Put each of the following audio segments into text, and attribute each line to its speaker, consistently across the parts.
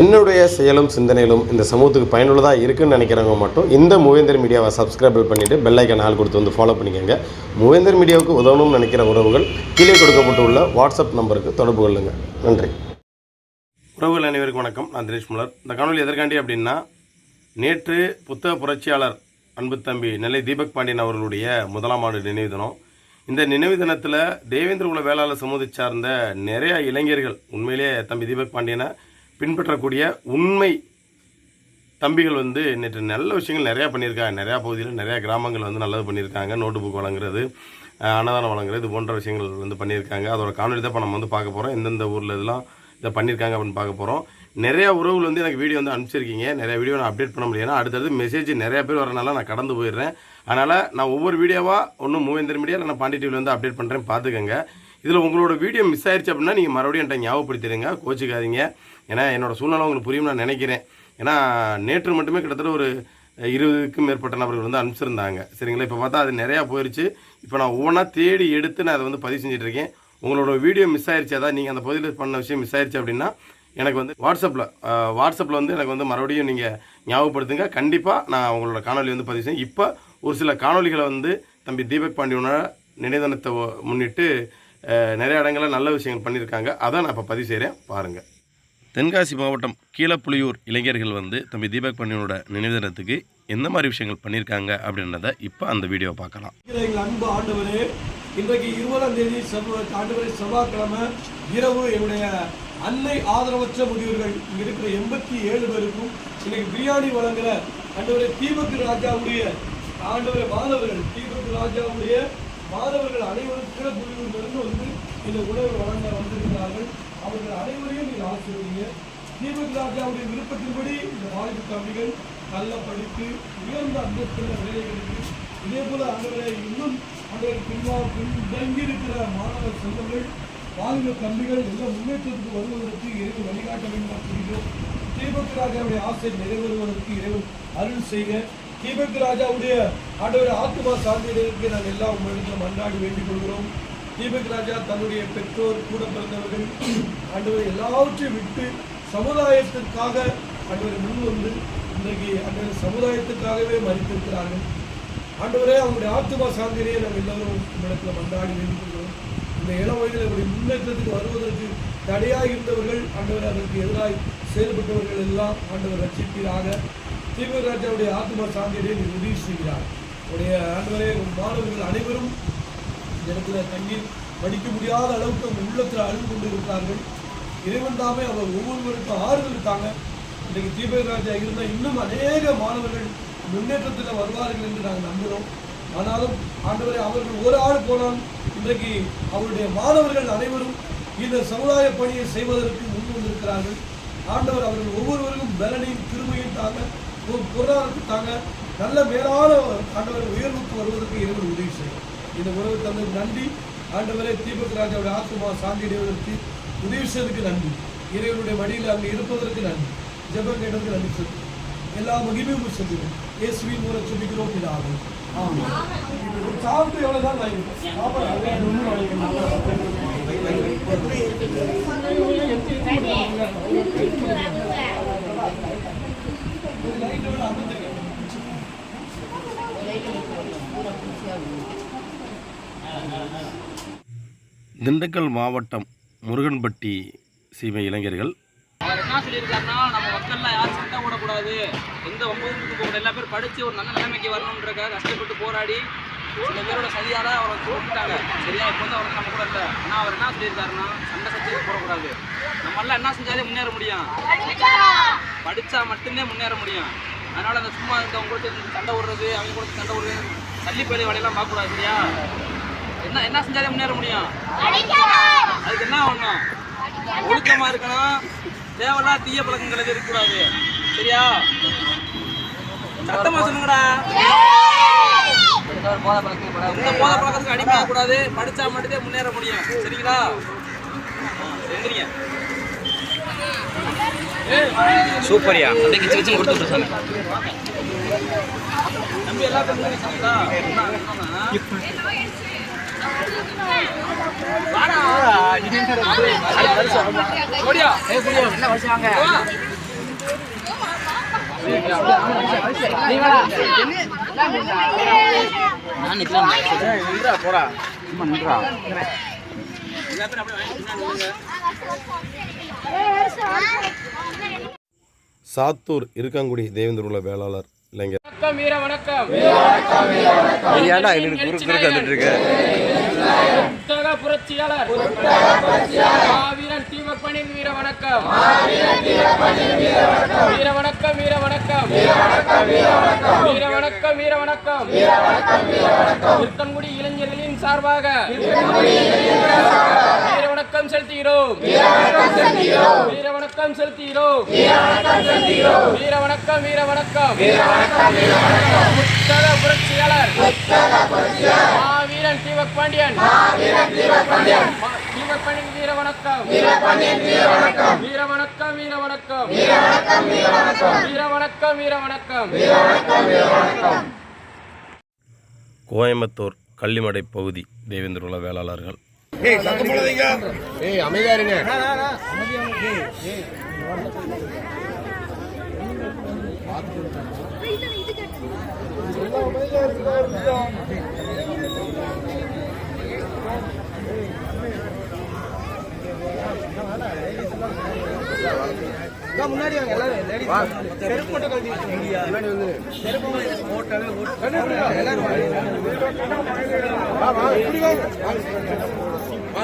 Speaker 1: என்னுடைய செயலும் சிந்தனையிலும் இந்த சமூகத்துக்கு பயனுள்ளதாக இருக்குன்னு நினைக்கிறவங்க மட்டும் இந்த மூவேந்தர் மீடியாவை சப்ஸ்கிரைப் பண்ணிவிட்டு பெல்லைக்கன் ஆள் கொடுத்து வந்து ஃபாலோ பண்ணிக்கோங்க. மூவேந்தர் மீடியாவுக்கு உதவணும்னு நினைக்கிற உறவுகள் கீழே கொடுக்கப்பட்டுள்ள வாட்ஸ்அப் நம்பருக்கு தொடர்பு கொள்ளுங்கள் நன்றி. உறவுகள் அனைவருக்கும் வணக்கம். நான் தினேஷ் முலர். இந்த காணொலி எதற்காண்டி அப்படின்னா நேற்று புத்தக புரட்சியாளர் அன்பு தம்பி நெல்லை தீபக் பாண்டியன் அவர்களுடைய முதலாம் ஆண்டு நினைவு தினம். இந்த நினைவு தினத்தில் தேவேந்திர குல வேளாளர் சமூகத்தை சார்ந்த நிறைய இளைஞர்கள் உண்மையிலேயே தம்பி தீபக் பாண்டியனை பின்பற்றக்கூடிய உண்மை தம்பிகள் வந்து நேற்று நல்ல விஷயங்கள் நிறையா பண்ணியிருக்காங்க. நிறையா பகுதியில் நிறையா கிராமங்கள் வந்து நல்லது பண்ணியிருக்காங்க. நோட்டு புக் வழங்குறது அன்னதானம் வழங்குறது இது போன்ற விஷயங்கள் வந்து பண்ணியிருக்காங்க. அதோட காணொலி தான் இப்போ நம்ம வந்து பார்க்க போகிறோம் எந்தெந்த ஊரில் இதெல்லாம் இதை பண்ணியிருக்காங்க அப்படின்னு பார்க்க போகிறோம் நிறையா உறவுகள் வந்து எனக்கு வீடியோ வந்து அனுப்பிச்சிருக்கீங்க. நிறையா வீடியோ நான் அப்டேட் பண்ண முடியாது அடுத்தடுத்து மெசேஜ் நிறைய பேர் வரனால நான் கடந்து போயிடுறேன். அதனால் நான் ஒவ்வொரு வீடியோவாக ஒன்றும் மூவேந்தர் மீடியா நான் பாண்டி டிவியில் வந்து அப்டேட் பண்ணுறேன் பார்த்துக்கோங்க. இதில் உங்களோட வீடியோ மிஸ் ஆயிடுச்சு அப்படின்னா நீங்கள் மறுபடியும் என்கிட்ட ஞாபகப்படுத்திடுங்க. கோச்சிக்காதீங்க. ஏன்னா என்னோடய சூழ்நிலை உங்களுக்கு புரியும் நான் நினைக்கிறேன். ஏன்னா நேற்று மட்டுமே கிட்டத்தட்ட ஒரு இருபதுக்கும் மேற்பட்ட நபர்கள் வந்து அனுப்பிச்சிருந்தாங்க. சரிங்களா? இப்போ பார்த்தா அது நிறையா போயிடுச்சு இப்போ நான் ஒவ்வொன்றா தேடி எடுத்து நான் அதை வந்து பதிவு செஞ்சுட்டு இருக்கேன் உங்களோட வீடியோ மிஸ் ஆயிடுச்சு அதான் நீங்கள் அந்த பகுதியில் பண்ண விஷயம் மிஸ் ஆயிடுச்சு அப்படின்னா எனக்கு வந்து வாட்ஸ்அப்பில் வாட்ஸ்அப்பில் வந்து எனக்கு வந்து மறுபடியும் நீங்கள் ஞாபகப்படுத்துங்க. கண்டிப்பாக நான் உங்களோட காணொலி வந்து பதிவு செய்யும் இப்போ ஒரு சில காணொலிகளை வந்து தம்பி தீபக் பாண்டியனோட நினைதனத்தை முன்னிட்டு நிறைய இடங்களில் நல்ல விஷயங்கள் பண்ணியிருக்காங்க. அதை நான் இப்போ பதிவு செய்கிறேன் பாருங்கள் தென்காசி மாவட்டம் கீழப்புலியூர் இளைஞர்கள் வந்து தம்பி தீபக் பாண்டியனோட நினைவு தினத்துக்கு எந்த மாதிரி விஷயங்கள் பண்ணியிருக்காங்க அப்படின்றத இப்போ அந்த வீடியோவை பார்க்கலாம்.
Speaker 2: எங்கள் அன்பு ஆண்டவரே இன்றைக்கு இருபதாம் தேதி செவ்வ ஆண்டவரே செவ்வாய்க்கிழமை இரவு என்னுடைய அன்னை ஆதரவற்ற முதியோர்கள் இங்கே இருக்கிற எண்பத்தி ஏழு பேருக்கும் இன்னைக்கு பிரியாணி வழங்குற ஆண்டவரை தீபக் ராஜாவுடைய ஆண்டவரை மாணவர்கள் தீபக் ராஜாவுடைய மாணவர்கள் அனைவரும் கீழப்புலியூர்லேருந்து வந்து இந்த உணவு வழங்க வந்திருக்கிறார்கள். அவர்கள் அனைவரையும் நீங்கள் ஆசிரியங்க தீபக் ராஜாவுடைய விருப்பத்தின்படி இந்த வாலிபு தம்பிகள் நல்ல படித்து உயர்ந்த அந்தஸ்துள்ள வேலைகளுக்கு இதே போல ஆண்டவரை இன்னும் ஆண்டவர் பின்வா பின்தங்கி இருக்கிற மாணவ செல்வங்கள் வாலிப கம்பிகள் எல்லாம் முன்னேற்றத்துக்கு வருவதற்கு இறைவன் வழிகாட்ட வேண்டும் சொல்கிறோம் தீபக் ராஜாவுடைய ஆசை நிறைவேறுவதற்கு இறைவன் அருள் செய்க. தீபக் ராஜாவுடைய ஆண்டவர் ஆத்மா சார்ந்ததற்கு நாங்கள் எல்லாம் உங்களிடம் மன்றாடி வேண்டிக் கொள்கிறோம். தீபக் ராஜா தன்னுடைய பெற்றோர் கூட பிறந்தவர்கள் ஆண்டவர் எல்லாவற்றையும் விட்டு சமுதாயத்திற்காக ஆண்டவர் முன் வந்து இன்றைக்கு ஆண்டவர் சமுதாயத்துக்காகவே மறித்திருக்கிறார்கள். ஆண்டவரே அவங்களுடைய ஆத்மா சாந்தியிலேயே நாங்கள் எல்லோரும் இடத்துல மன்றாடி வேண்டிக் இந்த இளம் வயதில் அவருடைய முன்னேற்றத்துக்கு வருவதற்கு தடையாக இருந்தவர்கள் ஆண்டவர் அதற்கு எதிராக செயல்பட்டவர்கள் எல்லாம் ஆண்டவர் ரட்சிப்பீராக. தீபக் ராஜாவுடைய ஆத்மா சாந்தியிலே நீ உதவி செய்கிறார். உடைய ஆண்டவரே மாணவர்கள் அனைவரும் இடத்துல தங்கி படிக்க முடியாத அளவுக்கு அவங்க உள்ளத்தில் அழுது கொண்டு இருக்கிறார்கள் இறைவன் தாமே அவர் ஒவ்வொருவருக்கும் ஆறுதல் இருக்காங்க. இன்றைக்கு தீபக் இருந்தால் இன்னும் அநேக மாணவர்கள் முன்னேற்றத்தில் வருவார்கள் என்று நாங்கள் நம்புகிறோம் ஆனாலும் ஆண்டவரை அவர்கள் ஒரு ஆள் போனால் இன்றைக்கு அவருடைய மாணவர்கள் அனைவரும் இந்த சமுதாய பணியை செய்வதற்கு முன் வந்திருக்கிறார்கள். ஆண்டவர் அவர்கள் ஒவ்வொருவருக்கும் பலனையும் திருமையும் தாங்க ஒரு பொருளாதாரத்தை தாங்க நல்ல மேலான ஆண்டவர் உயர்வுக்கு வருவதற்கு இறைவன் உதவி செய்யும் இந்த உறவு தந்தது நன்றி. ஆண்டவரே தீபக் ராஜாவுடைய ஆத்மா சாந்தி அடைவதற்கு உதவி செய்ததுக்கு நன்றி. இறைவனுடைய வழியில் அங்கே இருப்பதற்கு நன்றி. ஜெபம் கேட்டதுக்கு நன்றி சொல்லி. எல்லா மகிமையும் சொல்லுவோம் இயேசுவின் மூலம் சொல்லிக்கிறோம் பிதாவே. ஆமாம் சாப்பிட்டு எவ்வளோ தான் வாங்கிக்கிறோம் சாப்பாடு அதே
Speaker 1: திண்டுக்கல் மாவட்டம் முருகன்பட்டி சீமை இளைஞர்கள்.
Speaker 3: அவர் என்ன சொல்லியிருக்காருன்னா நம்ம மக்கள்லாம் யாரும் சண்டை போடக்கூடாது. எந்த ஒன்பதுக்கு போகக்கூடாது எல்லா பேரும் படித்து ஒரு நல்ல நிலைமைக்கு வரணுன்றக்காக கஷ்டப்பட்டு போராடி சில பேரோட சரியால அவரை தோட்டுட்டாங்க சரியா இப்போ வந்து அவர் நம்ம கூட இல்லை. ஆனால் அவர் என்ன சொல்லியிருக்காருன்னா சண்டை சச்சரவு போடக்கூடாது. நம்ம என்ன செஞ்சாலே முன்னேற முடியும். படித்தா மட்டுமே முன்னேற முடியும். அதனால் அந்த சும்மா இருந்தவங்க கூட சண்டை விடுறது அவங்க கூட சண்டை விடுறது தள்ளி போய் வேலையெல்லாம் பார்க்கக்கூடாது சரியா? என்ன என்ன செஞ்சாலே முன்னேற முடியும்? அதுக்கு என்ன பண்ணணும் ஒழுக்கமா இருக்கணும். தேவையில்லாம் தீய பழக்கங்கள் எதுவும் இருக்கக்கூடாது. சரியா? சத்தமா சொல்லுங்கடா. எந்த போத பழக்கத்துக்கு அடிமையாக கூடாது படிச்சா மட்டும்தான் முன்னேற முடியும். சரிங்களா? எந்திரிங்க.
Speaker 4: சூப்பர்யா. அப்படியே கிச்சு கிச்சு கொடுத்து விட்டு சாமி
Speaker 3: தம்பி எல்லா
Speaker 4: போடா சும்மா நின்றா
Speaker 1: சாத்தூர் இருக்கங்குடி தேவேந்திர வேளாளர். இளைஞர்.
Speaker 3: வணக்கம் வீர வணக்கம்.
Speaker 5: ஏன்டா எங்களுக்கு குறுக்கு குறுக்கு வந்துட்டு இருக்க
Speaker 3: புத்தக புரட்சியாளர் மாவீரன் தீமப்பனின் வீர வணக்கம். வீர வணக்கம் வீர வணக்கம். வீர வணக்கம் வீர வணக்கம். திருக்கன்குடி இளைஞர்களின் சார்பாக. வணக்கம் செலுத்துகிறோம். வீர வணக்கம் செலுத்துகிறோம். வீர வணக்கம் வீர வணக்கம் புத்தக புரட்சியாளர். மாவீரன் தீபக் பாண்டியன் தீபக் பாண்டியன் வீர வணக்கம் வீர வணக்கம் வீர வணக்கம் வீர வணக்கம் வீர வணக்கம்
Speaker 1: கோயம்புத்தூர் கள்ளிமடை பகுதி தேவேந்திர வேளாளர்கள்
Speaker 5: ஏய் சத்தம்
Speaker 6: போடாதீங்க. முன்னாடி வாங்க எல்லாரும் செருப்பு மட்டும் எல்லாரும்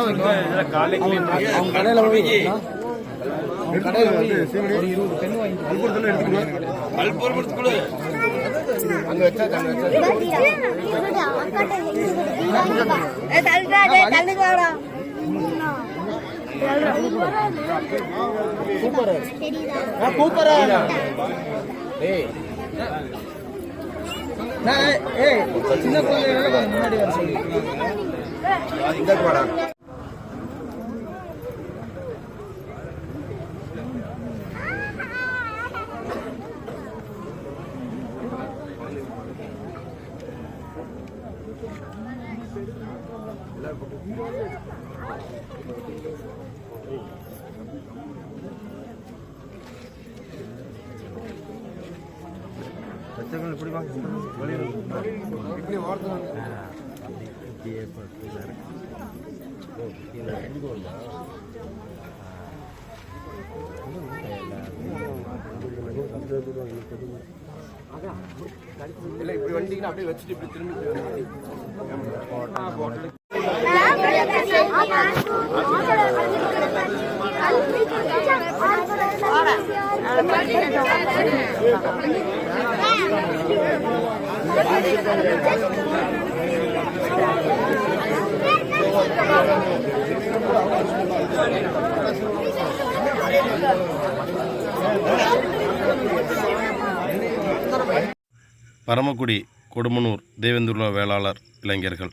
Speaker 6: அவங்க கடையில் போய் கடையில் வந்து ஒரு இருபது பெண் வாங்கி கூப்பரா ஏய் நான் ஏய் சின்ன குழந்தைகளை கொஞ்சம் முன்னாடி வர சொல்லி.
Speaker 5: இந்த வாடா
Speaker 6: இல்லை இப்படி வண்டிங்கன்னா அப்படியே வச்சுட்டு இப்படி திரும்பி.
Speaker 1: பரமக்குடி கொடுமனூர் தேவேந்திர வேளாளர் இளைஞர்கள்.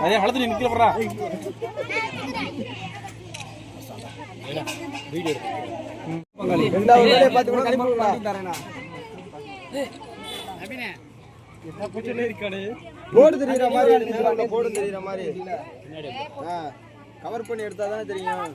Speaker 4: அதே வளர்த்து நிக்கல போறா.
Speaker 6: எடுத்து அந்த போர்டு தெரியுற மாதிரி ஆ, கவர் பண்ணி எடுத்தா தானே தெரியும்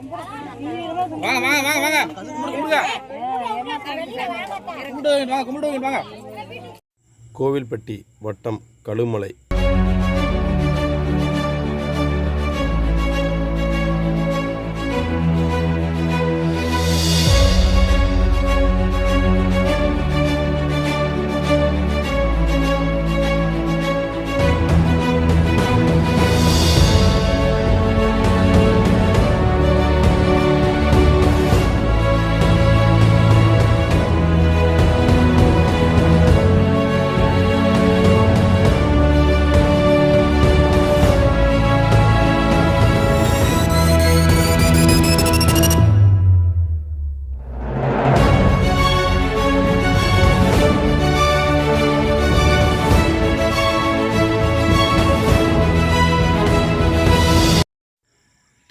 Speaker 4: வாங்க வாங்க வாங்க வாங்க. கும்பிடுங்க. கும்பிடுங்க வாங்க
Speaker 1: கோவில்பட்டி வட்டம் கழுமலை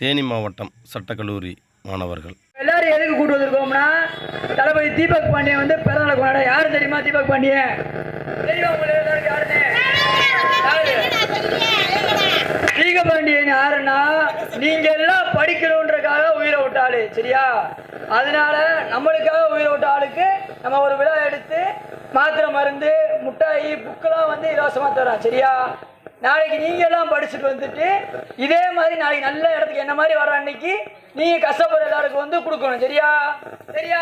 Speaker 1: தேனி மாவட்டம் சட்டக்கல்லூரி மாணவர்கள்.
Speaker 7: எல்லாரும் எதுக்கு கூட்டு வந்திருக்கோம்னா தளபதி தீபக் பாண்டியன் வந்து பிறந்தநாள் கொண்டாட. யாரு தெரியுமா தீபக் பாண்டியன்? தெரியுமா உங்களுக்கு எல்லாருக்கும் யாருன்னு? யாரு? தீபக் பாண்டியன் யாருன்னா நீங்க எல்லாம் படிக்கணுன்றக்காக உயிரை விட்டாளு சரியா? அதனால நம்மளுக்காக உயிரை விட்ட ஆளுக்கு நம்ம ஒரு விழா எடுத்து மாத்திரை மருந்து முட்டாய் புக்கெல்லாம் வந்து இலவசமா தரோம் சரியா? நாளைக்கு நீங்க எல்லாம் படிச்சுட்டு வந்துட்டு இதே மாதிரி நாளைக்கு நல்ல இடத்துக்கு என்ன மாதிரி வர அன்னைக்கு? நீங்க கஷ்டப்படுற எல்லாருக்கும் வந்து கொடுக்கணும். சரியா? சரியா?